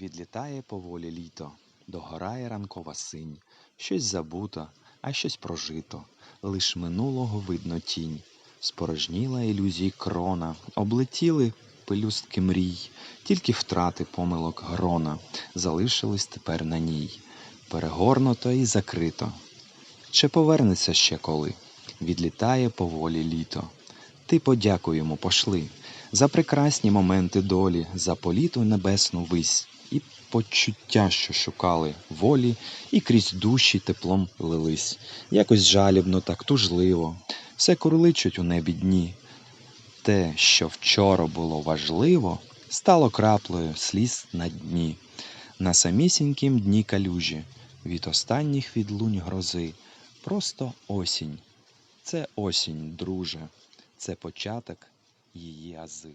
Відлітає поволі літо, догорає ранкова синь, щось забуто, а щось прожито, лиш минулого видно тінь. Спорожніла ілюзій крона, облетіли пелюстки мрій, тільки втрати помилок грона залишились тепер на ній. Перегорнуто і закрито. Чи повернеться ще коли? Відлітає поволі літо. Ти подякуй йому пошли за прекрасні моменти долі, за політу небесну вись і почуття, що шукали волі, і крізь душі теплом лились. Якось жалібно, так тужливо, все курличуть у небі дні. Те, що вчора було важливо, стало краплею сліз на дні. На самісінькім дні калюжі, від останніх відлунь грози, просто осінь. Це осінь, друже, це початок її ази.